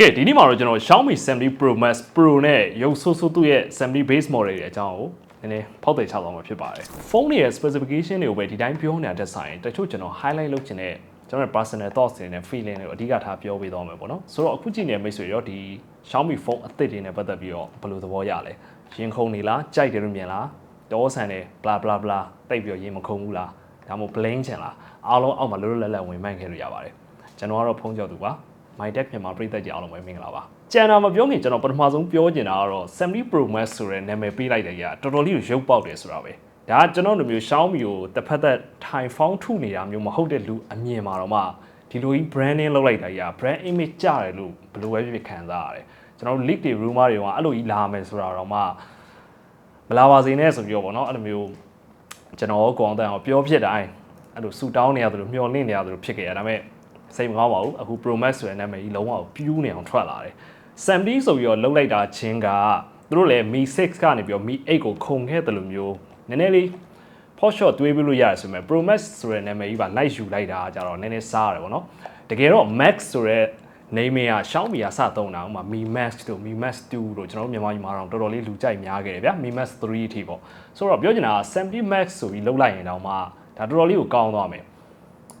ကဲဒီနေ့မှာတော့ကျွန်တော် Xiaomi 70 Pro Max Pro နဲ့ရုပ်ဆိုးဆိုးသူ့ရဲ့70 base model တွေအကြောင်းကိုနည်းနည်းဖောက်တယ်ချသွားမှာဖြစ်ပါတယ်ဖုန်းတွေရဲ့ specification တွေကိုပဲဒီတိုင်းပြောနေတာတက်ဆိုင်တချို့ကျွန်တော် highlight လုပ်ချင်တဲ့ကျွန်တော် personal thoughts တွေနဲ့ feeling တွေကိုအဓိကထားပြောပေးသွားမယ်ပေါ့နော်ဆိုတော့အခုကြည့်နေတဲ့မိတ်ဆွေရောဒီ Xiaomi ဖုန်းအသစ်တွေနဲ့ပတ်သက်ပြီးတော့ဘယ်လိုသဘောရလဲရင်ခုန်နေလားကြိုက်တယ်လို့မြင်လားတောဆန်တယ် bla bla bla တိတ်ပြီးတော့ရင်မခုန်ဘူးလားဒါမှမဟုတ် blame ချင်လားအားလုံးအောက်မှာလွတ်လွတ်လပ်လပ်ဝင်မှန်းခဲ့လို့ရပါတယ်ကျွန်တော်ကတော့ဖုန်းကြောက်သူပါ My Tech မြန်မာပြည်သက်ကြီးအားလုံးပဲမင်္ဂလာပါ။ကျန်တာမပြောခင်ကျွန်တော်ပထမဆုံးပြောချင်တာကတော့70 Pro Max ဆိုတဲ့နာမည်ပေးလိုက်တဲ့ကြီးကတော်တော်လေးကိုရုပ်ပေါက်တယ်ဆိုတာပဲ။ဒါကကျွန်တော်တို့မျိုး Xiaomi ကိုတစ်ဖက်သက်ထိုင်ဖောင်းထုနေတာမျိုးမဟုတ်တဲ့လူအမြင်မှာတော့မှဒီလိုကြီး branding လုပ်လိုက်တာကြီးက brand image ကျတယ်လို့ဘယ်လိုပဲဖြစ်ဖြစ်ခံစားရတယ်။ကျွန်တော်တို့ leak တွေ rumor တွေကအဲ့လိုကြီးလာမယ်ဆိုတာတော့မှမလာပါစေနဲ့ဆိုပြီးတော့ဗောနော်အဲ့လိုမျိုးကျွန်တော်ကိုအောင်တန်အောင်ပြောဖြစ်တိုင်းအဲ့လိုဆူတောင်းနေရတယ်လို့မျှော်လင့်နေရတယ်လို့ဖြစ်ခဲ့ရဒါပေမဲ့ စိတ်မကောင်းပါဘူးအခု Pro Max ဆိုတဲ့နာမည်ကြီးလုံးဝပြူးနေအောင်ထွက်လာတယ် Samdi ဆိုပြီးတော့လှုပ်လိုက်တာချင်းကသူတို့လည်း Mi 6ကနေပြီးတော့ Mi 8ကိုခုန်ခဲ့တယ်လို့မျိုးနည်းနည်းလေး port shot တွေးပြီးလို့ရတယ်ဆိုပေမဲ့ Pro Max ဆိုတဲ့နာမည်ကြီးပါလိုက်ယူလိုက်တာကြတော့နည်းနည်းစားရတယ်ဗောနော်တကယ်တော့ Max ဆိုတဲ့ name က Xiaomi ကစသုံးတာဥမာ Mi Max တို့ Mi Max 2တို့ကျွန်တော်တို့မြန်မာပြည်မှာတော့တော်တော်လေးလူကြိုက်များခဲ့တယ်ဗျာ Mi Max 3အထိပေါ့ဆိုတော့ပြောချင်တာက70 Max ဆိုပြီးလှုပ်လိုက်ရင်တော့မှဒါတော်တော်လေးကိုကောင်းသွားမယ်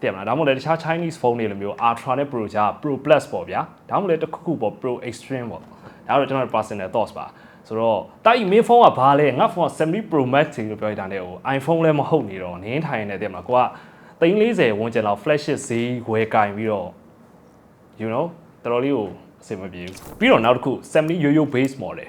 တည်မလားဒါမှမဟုတ်လည်းတခြား Chinese phone တွေလိုမျိုး Ultra နဲ့ Pro ကြား Pro Plus ပေါ့ဗျာဒါမှမဟုတ်လည်းတစ်ခုခုပေါ့ Pro Extreme ပေါ့ဒါတော့ကျွန်တော် personal thoughts ပါဆိုတော့တိုက်မင်းဖုန်းကဘာလဲငါဖုန်းက70 Pro Max လို့ပြောရတာနဲ့ဟို iPhone လည်းမဟုတ်နေတော့နင်းထိုင်နေတယ်တည်မလားကိုက340ဝန်းကျင်လောက် flagship ဈေးဝယ်ကင်ပြီးတော့ you know တော်တော်လေးကိုအဆင်မပြေဘူးပြီးတော့နောက်တစ်ခု70 Yo-Yo base model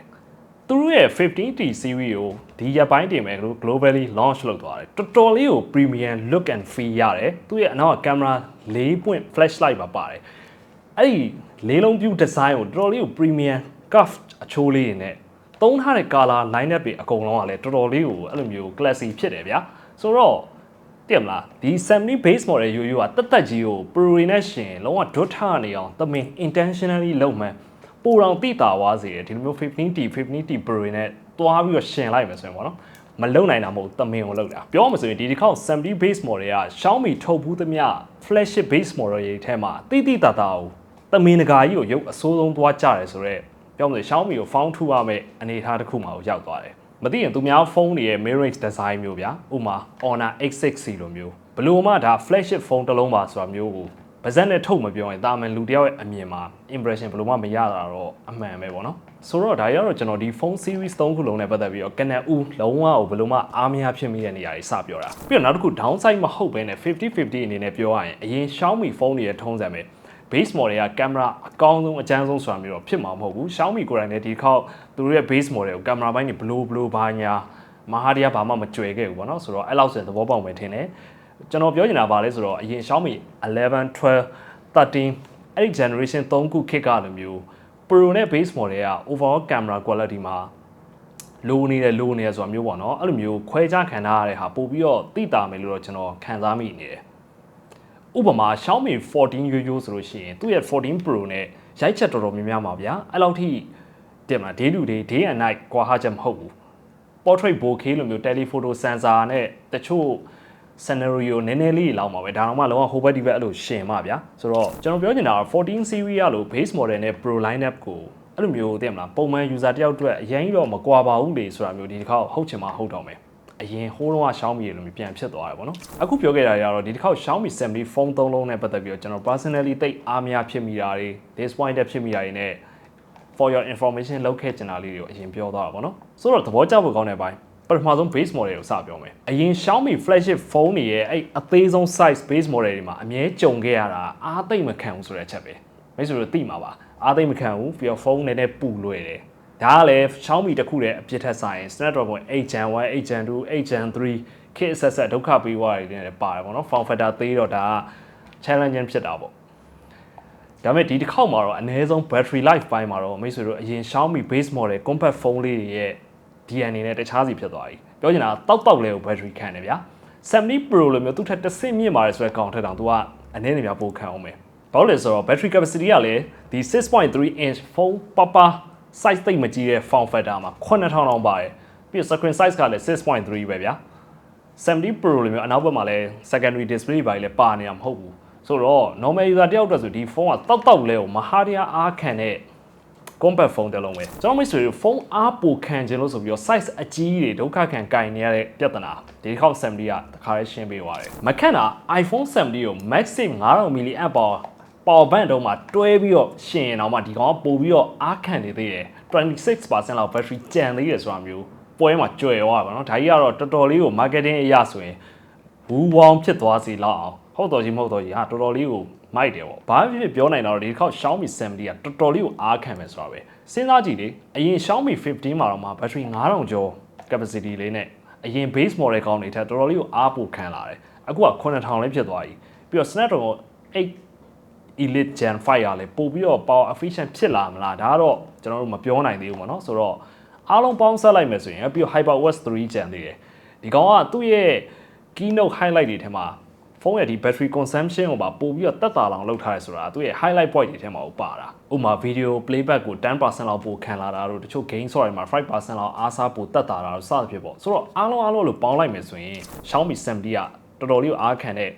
သူတို့ရဲ့ 15T series ကိုဒီရက်ပိုင်းတင်မဲ့ကလို့ globally launch လုပ်သွားတယ်တော်တော်လေးကို premium look and feel ရတယ်သူရဲ့အနောက်ကကင်မရာ4 point flashlight ပါပါတယ်အဲ့ဒီလေးလုံးပြူ design ကိုတော်တော်လေးကို premium curve အချိုးလေးတွေနဲ့သုံးထားတဲ့ color line up တွေအကုန်လုံးကလည်းတော်တော်လေးကိုအဲ့လိုမျိုး classy ဖြစ်တယ်ဗျာဆိုတော့တည်မလားဒီ70 base model ရိုးရိုးကတက်တက်ကြီးကို pro တွေနဲ့ရှင်လုံးဝ dot ထနေအောင်တမင် intentionally လုပ်မှန်း ပိုတောင်တိတာဝါစေတယ်ဒီလိုမျိုး 15T 15T pro တွေနဲ့တွားပြီးတော့ရှင်လိုက်မယ်ဆိုရင်ပေါ့နော်မလုံနိုင်တာမဟုတ်တမင်ကိုလောက်တာပြောမှဆိုရင်ဒီတစ်ခေါက် 70 base model က Xiaomi ထုတ်ဘူးသမျှ flagship base model တွေထဲမှာတိတိတတာကိုတမင်တကာကြီးကိုရုပ်အစိုးဆုံးသွားကြတယ်ဆိုတော့ပြောမှဆို Xiaomi ကို found ထူရမယ့်အနေအထားတစ်ခုမှကိုရောက်သွားတယ်မသိရင်သူများဖုန်းတွေရဲ့ mirror design မျိုးဗျာဥမာ Honor X6C လိုမျိုးဘယ်လို့မှဒါ flagship ဖုန်းတစ်လုံးပါဆိုတာမျိုးကို ပါဇက်နဲ့ထုတ်မပြောရင်တာမန်လူတယောက်ရဲ့အမြင်မှာ impression ဘယ်လို့မှမရတာတော့အမှန်ပဲပေါ့နော်ဆိုတော့ဒါရတော့ကျွန်တော်ဒီ phone series 3ခုလုံးနဲ့ပတ်သက်ပြီးတော့ကနက်ဦးလုံးဝကိုဘယ်လို့မှအားမရဖြစ်မိတဲ့နေရာတွေစပြောတာပြီးတော့နောက်တစ်ခု downside မဟုတ်ဘဲနဲ့50-50အနေနဲ့ပြောရရင်အရင် Xiaomi ဖုန်းတွေရဲ့ထုံးစံပဲ base model ကကင်မရာအကောင်းဆုံးအကျန်းဆုံးဆိုတာမျိုးတော့ဖြစ်မှာမဟုတ်ဘူး Xiaomi ကိုယ်တိုင်လည်းဒီခေါက်သူတို့ရဲ့ base model ကိုကင်မရာပိုင်းတွေဘလိုဘလိုဘာညာမဟာတရားဘာမှမကြွယ်ခဲ့ဘူးပေါ့နော်ဆိုတော့အဲ့လောက်ဆိုရင်သဘောပေါက်မယ်ထင်တယ် ကျွန်တော်ပြောချင်တာပါလဲဆိုတော့အရင် Xiaomi 11 12 13အဲ့ဒီ generation 3ခုခစ်ကလိုမျိုး Pro နဲ့ base model က overall camera quality မှာလိုနေတယ်လိုနေတယ်ဆိုတာမျိုးပေါ့နော်အဲ့လိုမျိုးခွဲခြားခံထားရတဲ့ဟာပို့ပြီးတော့သိတာမယ်လို့တော့ကျွန်တော်ခံစားမိနေတယ်ဥပမာ Xiaomi 14 Yo-Yo ဆိုလို့ရှိရင်သူ့ရဲ့14 Pro နဲ့ရိုက်ချက်တော်တော်များများပါဗျာအဲ့လောက်ထိတင်မလား day to day day and night ကွာဟာချက်မဟုတ်ဘူး portrait bokeh လိုမျိုး telephoto sensor နဲ့တချို့ scenario နည်းနည်းလေးလောက်မှာပဲဒါတော့မှလုံးဝ whole body ပဲအဲ့လိုရှင်မှာဗျာဆိုတော့ကျွန်တော်ပြောချင်တာက14 series ရလို့ base model နဲ့ pro lineup ကိုအဲ့လိုမျိုးသိမလားပုံမှန် user တယောက်အတွက်အရင်တော့မကွာပါဘူးလေဆိုတာမျိုးဒီတစ်ခါဟုတ်ချင်မှဟုတ်တော့မယ်အရင်ဟိုးတော့ Xiaomi ရေလိုမျိုးပြန်ဖြစ်သွားတယ်ဗောနော်အခုပြောခဲ့တာတွေကတော့ဒီတစ်ခေါက် Xiaomi 70 phone သုံးလုံးနဲ့ပတ်သက်ပြီးတော့ကျွန်တော် personally တိတ်အားမရဖြစ်မိတာတွေ disappointed ဖြစ်မိတာတွေနဲ့ for your information လောက်ခဲ့ချင်တာလေးတွေကိုအရင်ပြောသွားတာဗောနော်ဆိုတော့သဘောကျဖို့ကောင်းတဲ့ဘိုင်း ပထမဆုံး base model ကိုစပြောမယ်အရင် Xiaomi flagship phone တွေရဲ့အဲ့အသေးဆုံး size base model တွေမှာအမြဲကြုံခဲ့ရတာအားသိမ့်မခံဘူးဆိုတဲ့အချက်ပဲမိတ်ဆွေတို့သိမှာပါအားသိမ့်မခံဘူးပြီးတော့ phone နည်းနည်းပူလွယ်တယ်ဒါကလည်း Xiaomi တစ်ခုတည်းအပြစ်ထက်ဆိုင် Snapdragon 8 Gen 1 8 Gen 2 8 Gen 3 kit ဆက်ဆက်ဒုက္ခပေးသွားတယ်နဲ့ပါတယ်ပေါ့နော် form factor သေးတော့ဒါက challenging ဖြစ်တာပေါ့ဒါပေမဲ့ဒီတစ်ခေါက်မှာတော့အနည်းဆုံး battery life ပိုင်းမှာတော့မိတ်ဆွေတို့အရင် Xiaomi base model compact phone လေးတွေရဲ့ DNA နဲ့တခြားစီဖြစ်သွားပြီပြောချင်တာတောက်တောက်လေးကို battery ခံတယ်ဗျာ70 Pro လိုမျိုးသူ့ထက်တစ်ဆင့်မြင့်ပါတယ်ဆိုတဲ့ကောင်ထက်တောင်သူကအနည်းနေများပိုခံအောင်မယ်ဘာလို့လဲဆိုတော့ battery capacity ကလည်းဒီ6.3 inch phone ပပ size သိပ်မကြီးတဲ့ form factor မှာ9000တောင်ပါတယ်ပြီးတော့ screen size ကလည်း6.3ပဲဗျာ70 Pro လိုမျိုးအနောက်ဘက်မှာလည်း secondary display ဘာကြီးလည်းပါနေတာမဟုတ်ဘူးဆိုတော့ normal user တယောက်အတွက်ဆိုဒီဖုန်းကတောက်တောက်လဲကိုမဟာတရားအားခံတဲ့ compact phone တစ်လုံးပဲကျွန်တော်မိတ်ဆွေဖုန်းအားပိုခံခြင်းလို့ဆိုပြီးတော့ size အကြီးတွေဒုက္ခခံကင်နေရတဲ့ပြဿနာဒီခေါက်70ကတခါလေးရှင်းပေးသွားတယ်မခန့်တာ iPhone 70ကို Maxim 9000 mAh power power bank တုံးမှာတွဲပြီးတော့ရှင်ရင်တော့မှဒီကောင်ကပို့ပြီးတော့အားခံနေသေးတယ်26%လောက် battery ကျန်သေးတယ်ဆိုတာမျိုးပွဲမှာကြွယ်သွားပါတော့ဒါကြီးကတော့တော်တော်လေးကို marketing အရာဆိုရင်ဘူးဝောင်းဖြစ်သွားစီလောက်အောင်ဟုတ်တော်ကြီးမဟုတ်တော်ကြီးဟာတော်တော်လေးကို မိုက်တယ်ပေါ့ဘာဖြစ်ဖြစ်ပြောနိုင်တော့ဒီတစ်ခေါက် Xiaomi 70ကတော်တော်လေးကိုအားခံမယ်ဆိုတာပဲစဉ်းစားကြည့်လေအရင် Xiaomi 15မှာတော့မှ battery 9000ကျော် capacity လေးနဲ့အရင် base model ကောင်းနေထက်တော်တော်လေးကိုအားပိုခံလာတယ်အခုက9000လေးဖြစ်သွားပြီပြီးတော့ Snapdragon 8 Elite Gen 5ရလဲပို့ပြီးတော့ power efficient ဖြစ်လာမလားဒါကတော့ကျွန်တော်တို့မပြောနိုင်သေးဘူးပေါ့နော်ဆိုတော့အားလုံးပေါင်းဆက်လိုက်မယ်ဆိုရင်ပြီးတော့ HyperOS 3 Gen သေးတယ်ဒီကောင်ကသူ့ရဲ့ keynote highlight တွေထဲမှာ ဖုန်းရဲ့ဒီ battery consumption ကိုပါပို့ပြီးတော့တက်တာလောင်လုပ်ထားရဲဆိုတာသူ့ရဲ့ highlight point တွေထဲမှာပါတာဥပမာ video playback ကို10%လောက်ပိုခံလာတာတို့တချို့ game software မှာ5%လောက်အားစားပိုတက်တာတာတို့စသဖြင့်ပေါ့ဆိုတော့အားလုံးအားလုံးလို့ပေါင်းလိုက်မယ်ဆိုရင် Xiaomi 70ကတော်တော်လေးကိုအားခံတဲ့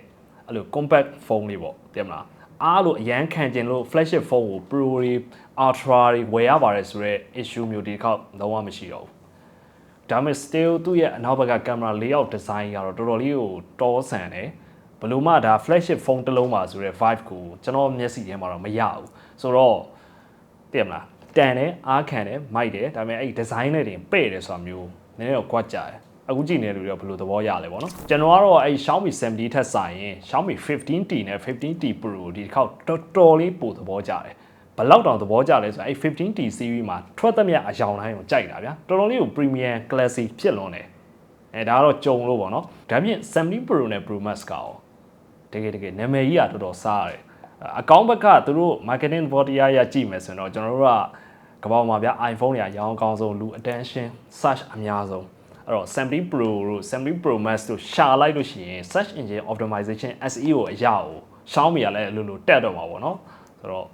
အဲ့လို compact phone လေးပေါ့သိမလားအားလို့အရန်ခံကျင်လို့ flagship phone ကို Pro တွေ Ultra တွေဝယ်ရပါတယ်ဆိုတော့ issue မျိုးဒီတစ်ခေါက်လုံးဝမရှိတော့ဘူးဒါပေမဲ့ still သူ့ရဲ့အနောက်ဘက်ကကင်မရာ layout design ကတော့တော်တော်လေးကိုတောဆန်တယ် ဘလို့မှဒါ flagship phone တစ်လုံးပါဆိုတဲ့ vibe ကိုကျွန်တော်မျက်စိထဲမှာတော့မရဘူးဆိုတော့သိရမလားတန်တယ်အားခံတယ်မိုက်တယ်ဒါပေမဲ့အဲ့ design နဲ့တင်ပဲ့တယ်ဆိုတာမျိုးနည်းနည်းတော့ကွက်ကြတယ်အခုကြည့်နေတဲ့လူတွေကဘယ်လိုသဘောရလဲပေါ့နော်ကျွန်တော်ကတော့အဲ့ Xiaomi 70ထက်စာရင် Xiaomi 15T နဲ့ 15T Pro ဒီတစ်ခေါက်တော်တော်လေးပိုသဘောကျတယ်ဘလောက်တောင်သဘောကျလဲဆိုတော့အဲ့ 15T series မှာထွက်သမျှအယောင်တိုင်းကိုကြိုက်တာဗျာတော်တော်လေးကို premium classy ဖြစ်လွန်တယ်အဲဒါကတော့ကြုံလို့ပေါ့နော်ဒါပြင်70 Pro နဲ့ Pro Max ကရော တကယ်တကယ်နာမည်ကြီးကတော်တော်စားရတယ်အကောင့်ဘက်ကသူတို့ marketing bot တရားရကြည့်မယ်ဆိုတော့ကျွန်တော်တို့ကကပောက်မှာဗျာ iPhone တွေကရောင်းကောင်းဆုံးလူ attention search အများဆုံးအဲ့တော့70 Pro တို့70 Pro Max တို့ရှာလိုက်လို့ရှိရင် search engine optimization SEO အရာကို Xiaomi ကလည်းလိုလိုတက်တော့မှာပေါ့နော်ဆိုတော့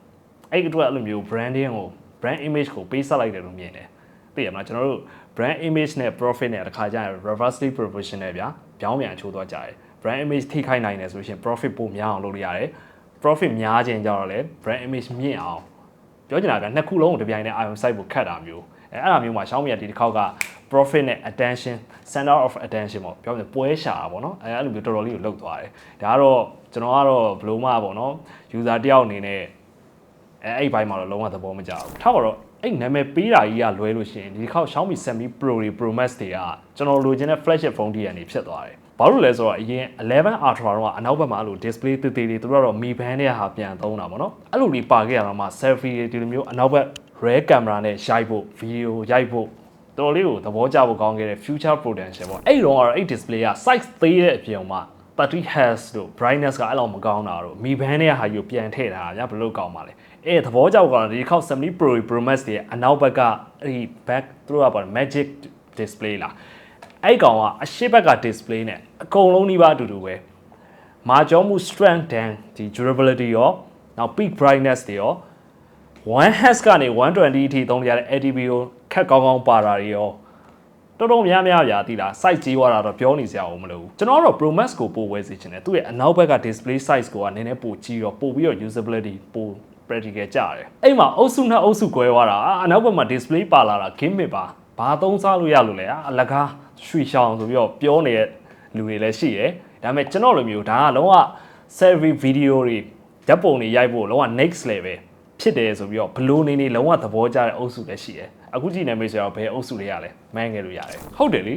အဲ့ဒီအတွက်အဲ့လိုမျိုး branding ကို brand image ကိုပေးဆက်လိုက်တယ်လို့မြင်တယ်သိရမလားကျွန်တော်တို့ brand image နဲ့ profit နဲ့တခါကျရင် reversely proportional ဗျာပြောင်းပြန်ချိုးသွားကြတယ် brand image ထိခိုက်နိုင်တယ်ဆိုရှင် profit ပိုများအောင်လုပ်လို့ရတယ် profit များခြင်းကြတော့လေ brand image မြင့်အောင်ပြောချင်တာကနှစ်ခုလုံးကိုတပြိုင်တည်း ion site ကိုခတ်တာမျိုးအဲအဲ့ဒါမျိုးမှာ Xiaomi ကဒီတစ်ခေါက်က profit နဲ့ attention center of attention ပေါ့ပြောမယ်ပွဲရှာတာပေါ့နော်အဲအဲ့လိုမျိုးတော်တော်လေးကိုလုပ်သွားတယ်ဒါကတော့ကျွန်တော်ကတော့ဘလို့မှပေါ့နော် user တယောက်အနေနဲ့အဲအဲ့ဘိုင်းမှာတော့လုံးဝသဘောမကျဘူးထားပါတော့အဲ့နာမည်ပေးတာကြီးကလွဲလို့ရှိရင်ဒီတစ်ခေါက် Xiaomi 70 Pro တွေ Pro Max တွေကကျွန်တော်လိုချင်တဲ့ flagship phone တွေကနေဖြစ်သွားတယ် ဘာလို့လဲဆိုတော့အရင်11 Ultra တော့အနောက်ဘက်မှာအဲ့လို display တေးသေးလေးသူတို့ကတော့ Mi Band နဲ့ဟာပြန်သုံးတာပေါ့နော်အဲ့လိုလေးပါခဲ့ရတော့မှ selfie တွေဒီလိုမျိုးအနောက်ဘက် rear camera နဲ့ရိုက်ဖို့ video ရိုက်ဖို့တော်လေးကိုသဘောကျဖို့ကောင်းခဲ့တဲ့ future potential ပေါ့အဲ့တော့ကတော့အဲ့ display က size သေးတဲ့အပြင်မှာ battery health တို့ brightness ကအဲ့လောက်မကောင်းတာတို့ Mi Band နဲ့ဟာယူပြန်ထည့်ထားတာညဘယ်လိုကောင်းပါလဲအဲ့သဘောကျဖို့ကောင်းတာဒီခေါက်70 Pro Pro Max တွေအနောက်ဘက်ကအဲ့ဒီ back သူတို့ကပေါ့ magic display လား အဲ့ကောင်ကအရှိဘက်က display နဲ့အကုန်လုံးနှီးပါအတူတူပဲမာကျောမှု strength တန်ဒီ durability ရောနောက် peak brightness တွေရော1 hertz ကနေ120အထိသုံးရတဲ့ LTP ကိုခက်ကောင်းကောင်းပါတာတွေရောတော်တော်များများရာသိလား size ကြီးသွားတာတော့ပြောနေစရာမလိုဘူးကျွန်တော်ကတော့ Pro Max ကိုပို့ဝယ်စီချင်တယ်သူ့ရဲ့အနောက်ဘက်က display size ကိုကနည်းနည်းပိုကြီးတော့ပို့ပြီးတော့ usability ပို practical ကြတယ်အဲ့မှာအုပ်စုနဲ့အုပ်စု꿰သွားတာအနောက်ဘက်မှာ display ပါလာတာ game ပါ ဘာသုံးစားလို့ရလို့လဲအလကားရွှေရှောင်ဆိုပြီးတော့ပြောနေတဲ့လူတွေလည်းရှိတယ်ဒါပေမဲ့ကျွန်တော်လိုမျိုးဒါကလုံးဝ selfie video တွေဓာတ်ပုံတွေရိုက်ဖို့လုံးဝ next level ဖြစ်တယ်ဆိုပြီးတော့ဘလို့နေနေလုံးဝသဘောကျတဲ့အုပ်စုလည်းရှိတယ်အခုကြည့်နေမိတ်ဆိုတော့ဘယ်အုပ်စုတွေရလဲမှန်းခဲ့လို့ရတယ်ဟုတ်တယ်လေ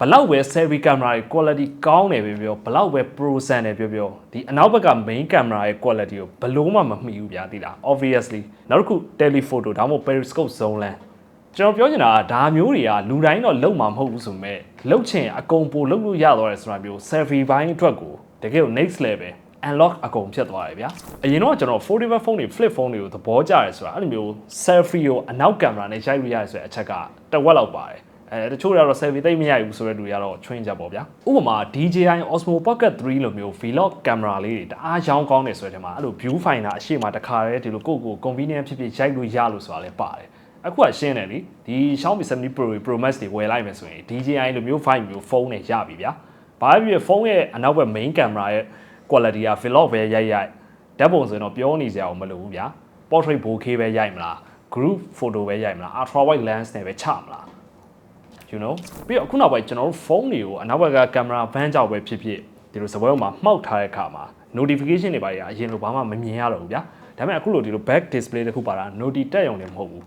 ဘလောက်ပဲ selfie camera ရဲ့ quality ကောင်းတယ်ပြောပြောဘလောက်ပဲ pro ဆန်တယ်ပြောပြောဒီအနောက်ဘက်က main camera ရဲ့ quality ကိုဘလို့မှမမှီဘူးဗျာသိလား obviously နောက်တစ်ခု telephoto ဒါမှမဟုတ် periscope zone lens ကျွန်တော်ပြောချင်တာကဒါမျိုးတွေကလူတိုင်းတော့လုံမှာမဟုတ်ဘူးဆိုမဲ့လုံချင်အကုန်ပိုလုံလို့ရသွားတယ်ဆိုတာမျိုး selfie ဘိုင်းအတွက်ကိုတကယ်ကို next level unlock အကုန်ဖြစ်သွားတယ်ဗျာအရင်တော့ကျွန်တော် foldable phone တွေ flip phone တွေကိုသဘောကျတယ်ဆိုတာအဲ့လိုမျိုး selfie ကိုအနောက်ကင်မရာနဲ့ရိုက်လို့ရတယ်ဆိုတဲ့အချက်ကတဝက်လောက်ပါတယ်အဲတချို့တွေကတော့ selfie သိမ့်မရဘူးဆိုတဲ့လူတွေကတော့ train ကြပေါ့ဗျာဥပမာ DJI Osmo Pocket 3လိုမျိုး vlog camera လေးတွေတအားရောင်းကောင်းနေဆိုတဲ့ထဲမှာအဲ့လို view finder အရှိမတခါတည်းဒီလိုကိုယ့်ကို convenient ဖြစ်ဖြစ်ရိုက်လို့ရလို့ဆိုတာလည်းပါတယ် အခုကရှင်းတယ်လीဒီ Xiaomi 70 Pro Pro Max တွေဝယ်လိုက်မယ်ဆိုရင် DJI လိုမျိုး file မျိုးဖုန်းနဲ့ရပြီဗျာဘာဖြစ်ဖြစ်ဖုန်းရဲ့အနောက်ဘက် main camera ရဲ့ quality က vlog ပဲရိုက်ရိုက်ဓာတ်ပုံဆိုရင်တော့ပြောနေစရာမလိုဘူးဗျာ portrait bokeh ပဲရိုက်မလား group photo ပဲရိုက်မလား ultra wide lens နဲ့ပဲချမလား you know ပြီးတော့အခုနောက်ပိုင်းကျွန်တော်တို့ဖုန်းတွေကိုအနောက်ဘက်ကကင်မရာဘန်းကြောက်ပဲဖြစ်ဖြစ်ဒီလိုစပွဲပေါ်မှာမှောက်ထားတဲ့အခါမှာ notification တွေပါတွေကအရင်လိုဘာမှမမြင်ရတော့ဘူးဗျာဒါပေမဲ့အခုလိုဒီလို back display တစ်ခုပါတာ noti တက်ရုံနဲ့မဟုတ်ဘူး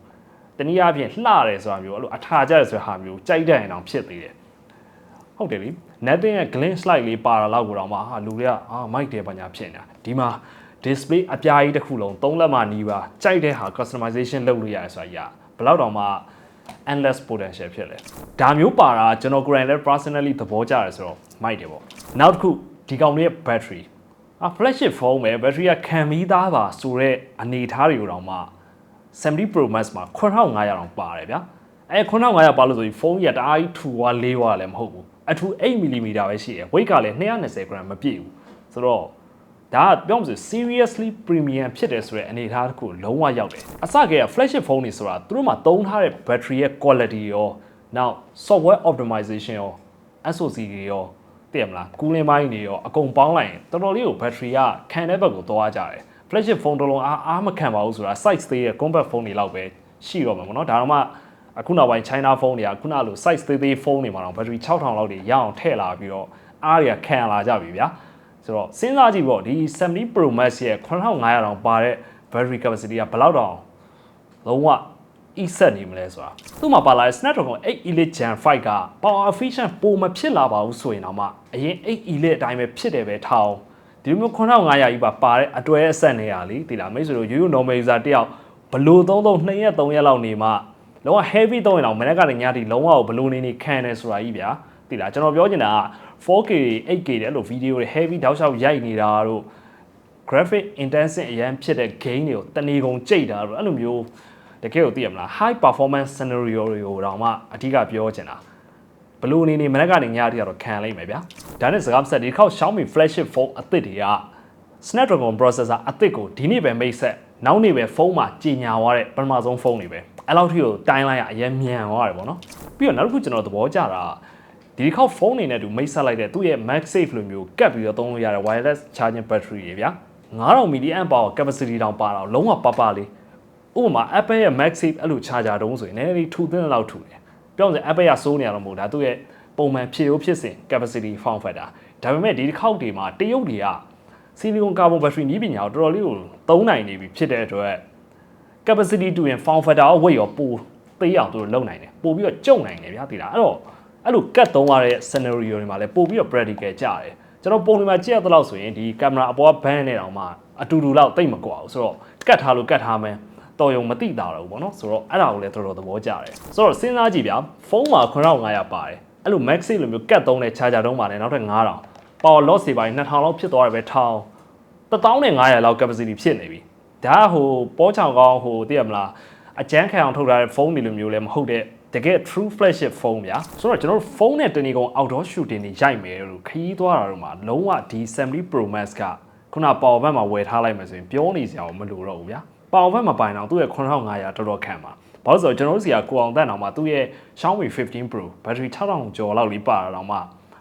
တနည်းအားဖြင့်လှတယ်ဆိုတာမျိုးအဲ့လိုအထာကျတဲ့ဆိုတဲ့ဟာမျိုးကြိုက်တဲ့ရင်တောင်ဖြစ်သေးတယ်ဟုတ်တယ်လी netting ရဲ့ glint slide လေးပါတာလောက်ကိုတော့မှဟာလူတွေကအာ mic တယ်ပညာဖြစ်နေတာဒီမှာ display အပြားကြီးတစ်ခုလုံးသုံးလက်မှနီးပါကြိုက်တဲ့ဟာ customization လုပ်လို့ရတယ်ဆိုတာကြီးဘယ်လောက်တောင်မှ endless potential ဖြစ်လဲဒါမျိုးပါတာကျွန်တော်ကိုယ်တိုင်လည်း personally သဘောကျတယ်ဆိုတော့မိုက်တယ်ပေါ့နောက်တစ်ခုဒီကောင်လေးရဲ့ battery အာ flagship phone ပဲ battery ကခံပြီးသားပါဆိုတော့အနေအထားတွေကိုတော့မှ 70 Pro Max မှာ9500တောင်ပါတယ်ဗျာအဲ9500ပါလို့ဆိုပြီးဖုန်းကြီးကတအားကြီးထူွားလေးွားလည်းမဟုတ်ဘူးအထူ8 mm ပဲရှိတယ် weight ကလည်း 220 gram မပြည့်ဘူးဆိုတော့ဒါကပြောမှဆို seriously premium ဖြစ်တယ်ဆိုတဲ့အနေအထားတစ်ခုလုံးဝရောက်တယ်အစကတည်းက flagship phone တွေဆိုတာသူတို့မှာသုံးထားတဲ့ battery ရဲ့ quality ရောနောက် software optimization ရော SoC တွေရောသိရမလား cooling ဘိုင်းတွေရောအကုန်ပေါင်းလိုက်ရင်တော်တော်လေးကို battery ကခံတဲ့ဘက်ကိုသွားကြတယ် flagship phone တစ်လုံးအားအားမခံပါဘူးဆိုတာ size သေးရဲ့ compact phone တွေလောက်ပဲရှိတော့မှာပေါ့နော်ဒါတော့မှအခုနောက်ပိုင်း China phone တွေကခုနလို size သေးသေး phone တွေမှာတော့ battery 6000လောက်တွေရအောင်ထည့်လာပြီးတော့အားတွေကခံလာကြပြီဗျာဆိုတော့စဉ်းစားကြည့်ပေါ့ဒီ70 Pro Max ရဲ့9500တောင်ပါတဲ့ battery capacity ကဘယ်လောက်တောင်လုံးဝ e set နေမလဲဆိုတာသူ့မှာပါလာတဲ့ Snapdragon 8 Elite Gen 5က power efficient ပိုမဖြစ်လာပါဘူးဆိုရင်တော့မှအရင်8 Elite အတိုင်းပဲဖြစ်တယ်ပဲထောင်း ဒီလိုမျိုး9500ကြီးပါပါတဲ့အတွဲအဆက်နေရလေဒီလားမိတ်ဆွေတို့ရိုးရိုး normal user တယောက်ဘလို့သုံးသုံး2ရက်3ရက်လောက်နေမှလုံးဝ heavy သုံးရင်တော့မနေ့ကနေညတိလုံးဝဘလို့နေနေခံနေဆိုတာကြီးဗျာဒီလားကျွန်တော်ပြောချင်တာက 4K 8K တဲ့အဲ့လိုဗီဒီယိုတွေ heavy တောက်လျှောက်ရိုက်နေတာတို့ graphic intensive အရန်ဖြစ်တဲ့ game တွေကိုတဏီကုန်ကြိတ်တာတို့အဲ့လိုမျိုးတကယ်ကိုသိရမလား high performance scenario တွေကိုတော့မှအဓိကပြောချင်တာ ဘလို့အနေနဲ့မနေ့ကနေညအထိကတော့ခံလိုက်မယ်ဗျာဒါနဲ့စကားဆက်ဒီခေါက် Xiaomi flagship phone အသစ်တွေက Snapdragon processor အသစ်ကိုဒီနေ့ပဲမိတ်ဆက်နောက်နေ့ပဲဖုန်းမှာကြီးညာသွားတဲ့ပထမဆုံးဖုန်းတွေပဲအဲ့လောက်ထိကိုတိုင်းလိုက်ရအရင်မြန်သွားတယ်ပေါ့နော်ပြီးတော့နောက်တစ်ခုကျွန်တော်သဘောကျတာဒီတစ်ခေါက်ဖုန်းနေနဲ့တူမိတ်ဆက်လိုက်တဲ့သူ့ရဲ့ MagSafe လိုမျိုးကတ်ပြီးတော့သုံးလို့ရတဲ့ wireless charging battery တွေဗျာ9000 mAh power capacity တောင်ပါတော့လုံးဝပပလေးဥပမာ Apple ရဲ့ MagSafe အဲ့လို charger တုံးဆိုရင်နည်းနည်းထူသင်းလောက်ထူတယ် ပြောရင် Apple ကစိုးနေရတော့မဟုတ်ဒါသူ့ရဲ့ပုံမှန်ဖြည့်ရိုးဖြစ်စဉ် capacity form factor ဒါပေမဲ့ဒီတစ်ခေါက်တွေမှာတရုတ်တွေက silicon carbon battery နည်းပညာကိုတော်တော်လေးကိုသုံးနိုင်နေပြီဖြစ်တဲ့အတွက် capacity တူရင် form factor ကိုဝိတ်ရောပိုသေးအောင်သူတို့လုပ်နိုင်တယ်ပို့ပြီးတော့ကြုံနိုင်တယ်ဗျာဒီလားအဲ့တော့အဲ့လိုကတ်သုံးရတဲ့ scenario တွေမှာလည်းပို့ပြီးတော့ practical ကြတယ်ကျွန်တော်ပုံတွေမှာကြည့်ရတဲ့လောက်ဆိုရင်ဒီ camera အပေါ်က band နဲ့တောင်မှအတူတူလောက်တိတ်မကွာဘူးဆိုတော့ကတ်ထားလို့ကတ်ထားမယ် တော်ရုံမတိတာတော့ဘူးပေါ့နော်ဆိုတော့အဲ့ဒါကိုလည်းတော်တော်သဘောကျတယ်ဆိုတော့စဉ်းစားကြည့်ဗျာဖုန်းမှာ9500ပါတယ်အဲ့လို max လိုမျိုးကတ်သုံးတဲ့ charger တုံးပါနဲ့နောက်ထပ်9000 power loss တွေပိုင်း2000လောက်ဖြစ်သွားတယ်ပဲထောင်း1500လောက် capacity ဖြစ်နေပြီဒါဟိုပေါ်ချောင်ကောင်းဟိုသိရမလားအကျန်းခံအောင်ထုတ်ထားတဲ့ဖုန်းတွေလိုမျိုးလည်းမဟုတ်တဲ့တကယ် true flagship ဖုန်းဗျာဆိုတော့ကျွန်တော်တို့ဖုန်းနဲ့တနည်းကုန် outdoor shooting တွေရိုက်မယ်လို့ခရီးသွားတာတို့မှာလုံးဝဒီ70 Pro Max ကခုန power bank မှာဝယ်ထားလိုက်မယ်ဆိုရင်ပြောနေစရာမလိုတော့ဘူးဗျာ power bank မှာပိုင်တော့သူ့ရဲ့9500တော်တော်ခံပါဘာလို့ဆိုတော့ကျွန်တော်တို့စီကကိုအောင်တန်အောင်မှာသူ့ရဲ့ Xiaomi 15 Pro battery 6000ကျော်လောက်လေးပါတာတော့မှ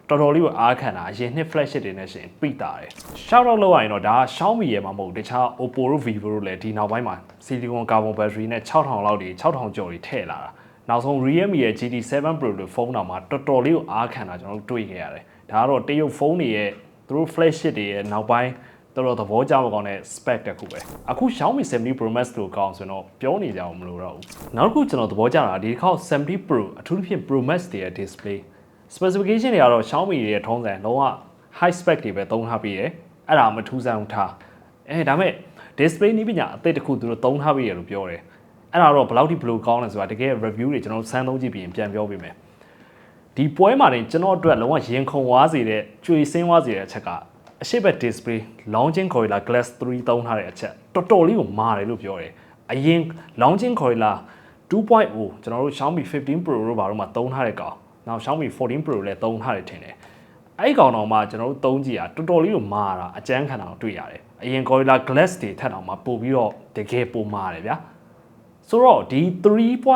တော်တော်လေးကိုအားခံတာအရင်နှစ် flagship တွေနဲ့ရှင်ပြတာတယ် shout out လုပ်ရရင်တော့ဒါက Xiaomi ရဲ့မှာမဟုတ်တခြား Oppo တို့ Vivo တို့လည်းဒီနောက်ပိုင်းမှာ silicon carbon battery နဲ့6000လောက်တွေ6000ကျော်တွေထည့်လာတာနောက်ဆုံး Realme ရဲ့ GT7 Pro လို့ဖုန်းတော်မှာတော်တော်လေးကိုအားခံတာကျွန်တော်တို့တွေ့ခဲ့ရတယ်ဒါကတော့တရုတ်ဖုန်းတွေရဲ့သူတို့ flagship တွေရဲ့နောက်ပိုင်း တော်တော်သဘောကျမကောင်းတဲ့ spec တစ်ခုပဲအခု Xiaomi 70 Pro Max လို့ကောင်းဆိုတော့ပြောနေကြအောင်မလို့တော့ဘူးနောက်တစ်ခုကျွန်တော်သဘောကျတာဒီတစ်ခေါက်70 Pro အထူးသဖြင့် Pro Max တွေရဲ့ display specification တွေကတော့ Xiaomi တွေရဲ့ထုံးစံလုံးဝ high spec တွေပဲသုံးထားပြီးတယ်အဲ့ဒါမထူးဆန်းဘူးထားအဲဒါမဲ့ display နည်းပညာအသစ်တစ်ခုသူတို့သုံးထားပြီးရလို့ပြောတယ်အဲ့ဒါတော့ဘယ်လောက်ထိဘယ်လိုကောင်းလဲဆိုတာတကယ် review တွေကျွန်တော်စမ်းသုံးကြည့်ပြီးရင်ပြန်ပြောပေးမယ်ဒီပွဲမှာတင်ကျွန်တော်အတွက်လုံးဝရင်ခုန်ဝါးစေတဲ့ကြွေစင်းဝါးစေတဲ့အချက်က အရှိတ် display launching Gorilla Glass 3သုံးထားတဲ့အချက်တော်တော်လေးကိုမာတယ်လို့ပြောတယ်အရင် launching Gorilla 2.0ကျွန်တော်တို့ Xiaomi 15 Pro တို့ဘာလို့မှသုံးထားတဲ့ကောင်နောက် Xiaomi 14 Pro လည်းသုံးထားတယ်ထင်တယ်အဲ့ကောင်တော့မှကျွန်တော်တို့သုံးကြည့်ရတော်တော်လေးကိုမာတာအကျန်းခံတာတွေ့ရတယ်အရင် Gorilla Glass တွေထက်တော့မှပို့ပြီးတော့တကယ်ပိုမာတယ်ဗျာဆိုတော့ဒီ3.0က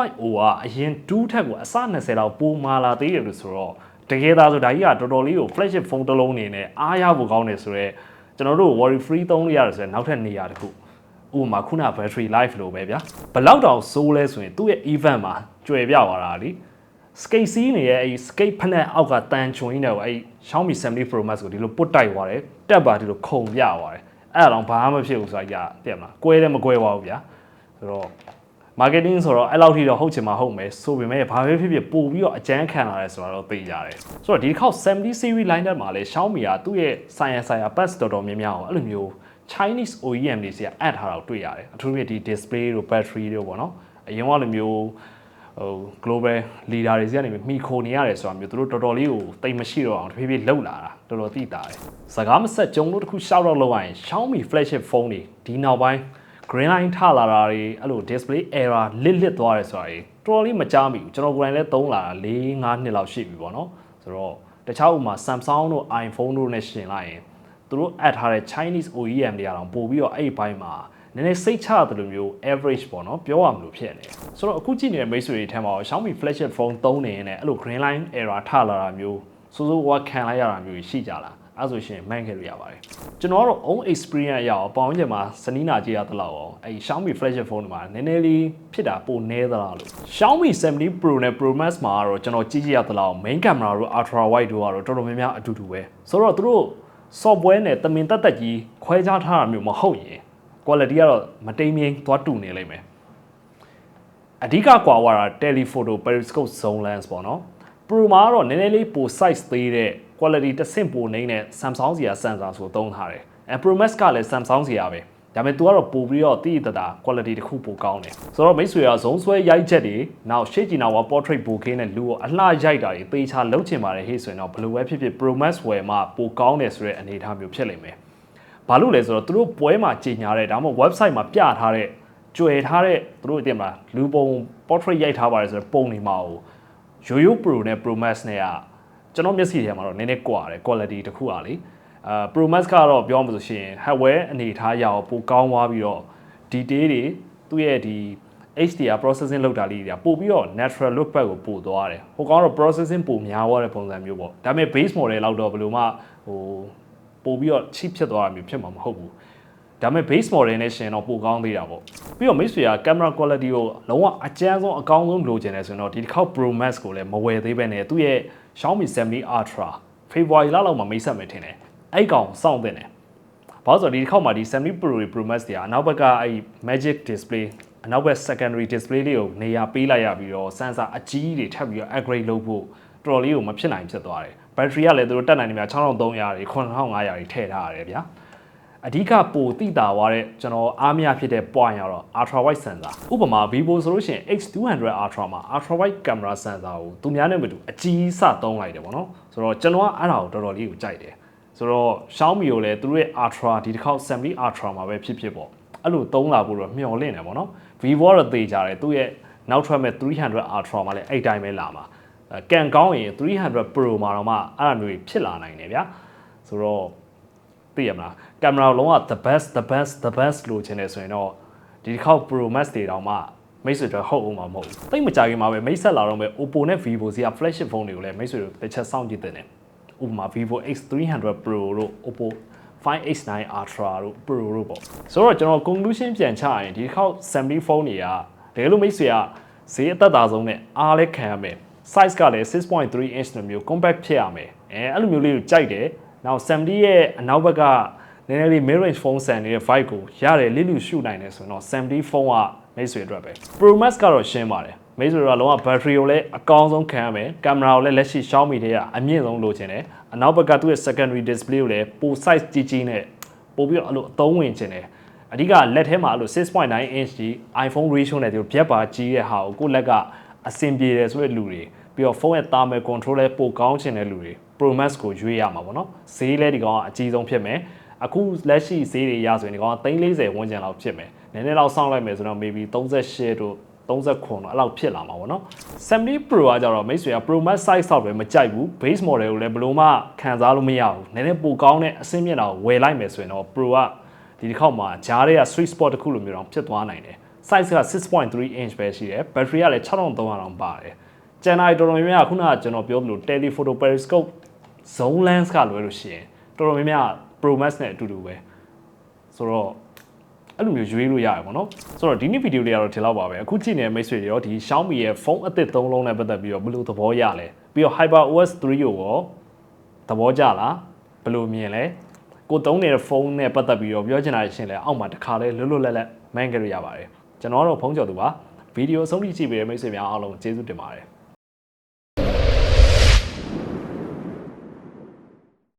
အရင်2ထက်ကိုအစ20လောက်ပိုမာလာသေးတယ်လို့ဆိုတော့ တကယ်သားဆိုဒါကြီးကတော်တော်လေးကို flagship phone တစ်လုံးအနေနဲ့အားရဖို့ကောင်းတယ်ဆိုတော့ကျွန်တော်တို့ worry free သုံးလို့ရတယ်ဆိုရင်နောက်ထပ်နေရာတစ်ခုဥပမာခုန battery life လို့ပဲဗျာဘယ်လောက်တောင်ဆိုးလဲဆိုရင်သူ့ရဲ့ event မှာကျွယ်ပြသွားတာလी skate စီးနေရဲ့အဲ skate ဖက်နဲ့အောက်ကတန်ချွင်းနေကိုအဲ Xiaomi 70 Pro Max ကိုဒီလိုပုတ်တိုက်သွားတယ်တက်ပါဒီလိုခုံပြသွားတယ်အဲ့ဒါတော့ဘာမှမဖြစ်ဘူးဆိုတာကြာသိရမလားကွဲတယ်မကွဲပါဘူးဗျာဆိုတော့ marketing ဆိုတော့အဲ့လောက်ထိတော့ဟုတ်ချင်မှာဟုတ်မယ်ဆိုပေမဲ့ဘာပဲဖြစ်ဖြစ်ပို့ပြီးတော့အကျန်းခံလာတယ်ဆိုတာတော့သိကြတယ်ဆိုတော့ဒီတစ်ခေါက်70 series line up မှာလဲ Xiaomi ကသူ့ရဲ့ဆိုင်ရဆိုင်ရ pass တော်တော်များများကိုအဲ့လိုမျိုး Chinese OEM တွေစီကအပ်ထားတာကိုတွေ့ရတယ်အထူးသဖြင့်ဒီ display တို့ battery တို့ပေါ့နော်အရင်ကလိုမျိုးဟို global leader တွေစီကနေမိခိုနေရတယ်ဆိုတာမျိုးသူတို့တော်တော်လေးကိုတိတ်မရှိတော့အောင်တဖြည်းဖြည်းလှုပ်လာတာတော်တော်သိတာတယ်စကားမဆက်ကြုံလို့တခု shout out လုပ်ရရင် Xiaomi flagship phone တွေဒီနောက်ပိုင်း green line ထလာတာတွေအဲ့လို display error လစ်လစ်သွားတယ်ဆိုတာတွေတော်တော်လေးမကြားမိဘူးကျွန်တော်ကိုယ်တိုင်လည်းသုံးလာတာ၄၅နှစ်လောက်ရှိပြီပေါ့နော်ဆိုတော့တခြားဥမာ Samsung တို့ iPhone တို့နဲ့ရှင်လိုက်ရင်သူတို့အပ်ထားတဲ့ Chinese OEM တွေကတော့ပို့ပြီးတော့အဲ့ဒီဘိုင်းမှာနည်းနည်းစိတ်ချတယ်လို့မျိုး average ပေါ့နော်ပြောရမလို့ဖြစ်နေဆိုတော့အခုကြည့်နေတဲ့မိတ်ဆွေတွေထဲမှာ Xiaomi flagship phone သုံးနေရင်လည်းအဲ့လို green line error ထလာတာမျိုးစိုးစိုးဝါခံလိုက်ရတာမျိုးရှိကြလား အဲ့ဆိုရှင်မှန်ခဲ့လို့ရပါတယ်ကျွန်တော်ကတော့ own experience ရအောင်ပေါင်းချင်မှာစနီးနာကြည့်ရသလောက်အောင်အဲ့ Xiaomi flagship phone မှာနည်းနည်းလေးဖြစ်တာပိုနည်းသလားလို့ Xiaomi 70 Pro နဲ့ Pro Max မှာကတော့ကျွန်တော်ကြည့်ကြည့်ရသလောက် main camera တို့ ultra wide တို့ကတော့တော်တော်များများအတူတူပဲဆိုတော့သူတို့ software နဲ့တမင်တက်တက်ကြီးခွဲခြားထားတာမျိုးမဟုတ်ရင် quality ကတော့မတိမ်မြင်သွားတူနေလိမ့်မယ်အဓိကကွာဝါတာ telephoto periscope zoom lens ပေါ့နော် Pro မှာကတော့နည်းနည်းလေးပို size သေးတဲ့ quality တစ်ဆင့်ပိုနေနဲ့ Samsung စီက sensor ဆိုသုံးထားတယ်အဲ Pro Max ကလည်း Samsung စီကပဲဒါပေမဲ့ तू ကတော့ပိုပြီးတော့တိတိတတာ quality တစ်ခုပိုကောင်းတယ်ဆိုတော့မိတ်ဆွေကဇုံဆွဲရိုက်ချက်တွေနောက်ရှေ့ကြည့်နာဝါ portrait bokeh နဲ့လူကိုအလှရိုက်တာတွေသေချာလုပ်ချင်ပါတယ်ဟေ့ဆိုရင်တော့ဘယ်လိုပဲဖြစ်ဖြစ် Pro Max ဝယ်မှပိုကောင်းတယ်ဆိုတဲ့အနေအထားမျိုးဖြစ်လိမ့်မယ်ဘာလို့လဲဆိုတော့သူတို့ပွဲမှာကြီးညာတဲ့ဒါမှမဟုတ် website မှာပြထားတဲ့ကြွယ်ထားတဲ့သူတို့တင်မလားလူပုံ portrait ရိုက်ထားပါတယ်ဆိုတော့ပုံနေမှာကို Yoyo Pro နဲ့ Pro Max နဲ့က ကျွန်တော်မျက်စိထဲမှာတော့နည်းနည်းကွာတယ် quality တစ်ခုอ่ะလေအာ Pro Max ကတော့ပြောမှဆိုရှင် hardware အနေထားရအောင်ပိုကောင်းသွားပြီးတော့ detail တွေသူ့ရဲ့ဒီ HDR processing လောက်တာလေးတွေကပို့ပြီးတော့ natural look back ကိုပို့သွားတယ်ဟိုကောင်တော့ processing ပိုများသွားတဲ့ပုံစံမျိုးပေါ့ဒါပေမဲ့ base model လောက်တော့ဘယ်လိုမှဟိုပို့ပြီးတော့ cheap ဖြစ်သွားတာမျိုးဖြစ်မှာမဟုတ်ဘူးဒါပေမဲ့ base model နဲ့ရှင်တော့ပိုကောင်းသေးတာပေါ့ပြီးတော့မိတ်ဆွေက camera quality ကိုလုံးဝအကျန်းဆုံးအကောင်းဆုံးလိုချင်တယ်ဆိုရင်တော့ဒီတစ်ခေါက် Pro Max ကိုလည်းမဝယ်သေးပဲနဲ့သူ့ရဲ့ Xiaomi 70 Ultra February လလောက်မှာမိတ်ဆက်မယ်ထင်တယ်အဲ့ကောင်စောင့်တင်တယ်ဘာလို့ဆိုတော့ဒီတစ်ခေါက်မှာဒီ 70 Pro တွေ Pro Max တွေကအနောက်ဘက်ကအဲ့ Magic Display အနောက်ဘက် secondary display လေးကိုနေရာပေးလိုက်ရပြီးတော့ sensor အကြီးတွေထပ်ပြီးတော့ upgrade လုပ်ဖို့တော်တော်လေးကိုမဖြစ်နိုင်ဖြစ်သွားတယ် battery ကလည်းသူတို့တက်နိုင်နေမြ6300တွေ9500တွေထည့်ထားရတယ်ဗျာ အဓိကပိုတိတာသွားတဲ့ကျွန်တော်အားမရဖြစ်တဲ့ point ကတော့ ultra wide sensor ဥပမာ Vivo ဆိုလို့ရှိရင် X200 Ultra မှာ ultra wide camera sensor ကိုသူများနဲ့မတူအကြီးစသုံးလိုက်တယ်ပေါ့နော်ဆိုတော့ကျွန်တော်ကအဲ့ဒါကိုတော်တော်လေးကိုကြိုက်တယ်ဆိုတော့ Xiaomi ကိုလည်းသူတို့ရဲ့ ultra ဒီတစ်ခေါက်70 ultra မှာပဲဖြစ်ဖြစ်ပေါ့အဲ့လိုသုံးလာဖို့တော့မျှော်လင့်တယ်ပေါ့နော် Vivo ကတော့သေချာတယ်သူ့ရဲ့နောက်ထွက်မဲ့300 ultra မှာလည်းအဲ့တိုင်းပဲလာမှာကန်ကောင်းရင်300 Pro မှာတော့မှအဲ့လိုမျိုးဖြစ်လာနိုင်တယ်ဗျာဆိုတော့သိရမလား ကင်မရာလုံးဝ the best the best the best လို့ချင်တယ်ဆိုရင်တော့ဒီတစ်ခေါက် Pro Max တွေတောင်မှမိတ်ဆွေတို့ဟုတ်အောင်မှာမဟုတ်ဘူးတိတ်မကြခင်မှာပဲမိတ်ဆက်လာတော့ပဲ Oppo နဲ့ Vivo စီက flagship phone တွေကိုလည်းမိတ်ဆွေတို့တစ်ချက်စောင့်ကြည့်တဲ့နေဥပမာ Vivo X300 Pro တို့ Oppo 5X9 Ultra တို့ Pro တို့ပေါ့ဆိုတော့ကျွန်တော် conclusion ပြန်ချရင်ဒီတစ်ခေါက်70 phone တွေကတကယ်လို့မိတ်ဆွေကဈေးအသက်သာဆုံးနဲ့အားလည်းခံရမယ် size ကလည်း6.3 inch လိုမျိုး compact ဖြစ်ရမယ်အဲအဲ့လိုမျိုးလေးကိုကြိုက်တယ်နောက်70ရဲ့အနောက်ဘက်က နည်းနည်းလေး mid range phone ဆန်နေတဲ့ vibe ကိုရတယ်လိလူရှုနိုင်တယ်ဆိုတော့ 70 phone ကမိတ်ဆွေအတွက်ပဲ Pro Max ကတော့ရှင်းပါတယ်မိတ်ဆွေတို့ကလုံးဝ battery ကိုလည်းအကောင်းဆုံးခံရမယ်ကင်မရာကိုလည်းလက်ရှိ Xiaomi တွေကအမြင့်ဆုံးလိုချင်တယ်အနောက်ဘက်ကသူ့ရဲ့ secondary display ကိုလည်းပို size ကြီးကြီးနဲ့ပိုပြီးတော့အဲ့လိုအသုံးဝင်ချင်တယ်အဓိကလက်ထဲမှာအဲ့လို6.9 inch ကြီး iPhone ratio နဲ့ဒီလိုပြက်ပါကြီးတဲ့ဟာကိုကိုယ့်လက်ကအဆင်ပြေတယ်ဆိုတဲ့လူတွေပြီးတော့ဖုန်းရဲ့ thermal control လည်းပိုကောင်းချင်တဲ့လူတွေ Pro Max ကိုရွေးရမှာပေါ့နော်ဈေးလည်းဒီကောင်ကအကြီးဆုံးဖြစ်မယ် အခုလက်ရှိဈေးတွေရဆိုရင်ဒီကောင်က340ဝန်းကျင်လောက်ဖြစ်မယ်နည်းနည်းလောက်စောင့်လိုက်မယ်ဆိုတော့ maybe 38တို့39တော့အဲ့လောက်ဖြစ်လာမှာပေါ့နော်70 Pro ကကြတော့မိတ်ဆွေက Pro Max size တော့ပဲမကြိုက်ဘူး base model ကိုလည်းဘလို့မှခံစားလို့မရဘူးနည်းနည်းပိုကောင်းတဲ့အဆင့်မြင့်တာကိုဝယ်လိုက်မယ်ဆိုရင်တော့ Pro ကဒီတစ်ခေါက်မှာဂျားတွေက sweet spot တစ်ခုလိုမျိုးတော့ဖြစ်သွားနိုင်တယ် size က6.3 inch ပဲရှိတယ် battery ကလည်း6300တောင်ပါတယ်ကျန်တာတော်တော်များများခုနကကျွန်တော်ပြောသလို telephoto periscope zone lens ကလွယ်လို့ရှိရင်တတော်တော်များများ Pro Max နဲ့အတူတူပဲဆိုတော့အဲ့လိုမျိုးရွေးလို့ရတယ်ပေါ့နော်ဆိုတော့ဒီနေ့ဗီဒီယိုလေးကတော့ဒီလောက်ပါပဲအခုကြည့်နေတဲ့မိတ်ဆွေတွေရောဒီ Xiaomi ရဲ့ဖုန်းအသစ်၃လုံးနဲ့ပတ်သက်ပြီးတော့ဘယ်လိုသဘောရလဲပြီးတော့ Hyper OS 3ကိုရောသဘောကျလားဘယ်လိုမြင်လဲကိုသုံးနေတဲ့ဖုန်းနဲ့ပတ်သက်ပြီးတော့ပြောချင်တာရှင်လဲအောက်မှာတစ်ခါလဲလွတ်လွတ်လပ်လပ်မှန်းကြရရပါတယ်ကျွန်တော်ကတော့ဖုန်းကြော်သူပါဗီဒီယိုအဆုံးထိကြည့်ပေးတဲ့မိတ်ဆွေများအားလုံးကျေးဇူးတင်ပါတယ်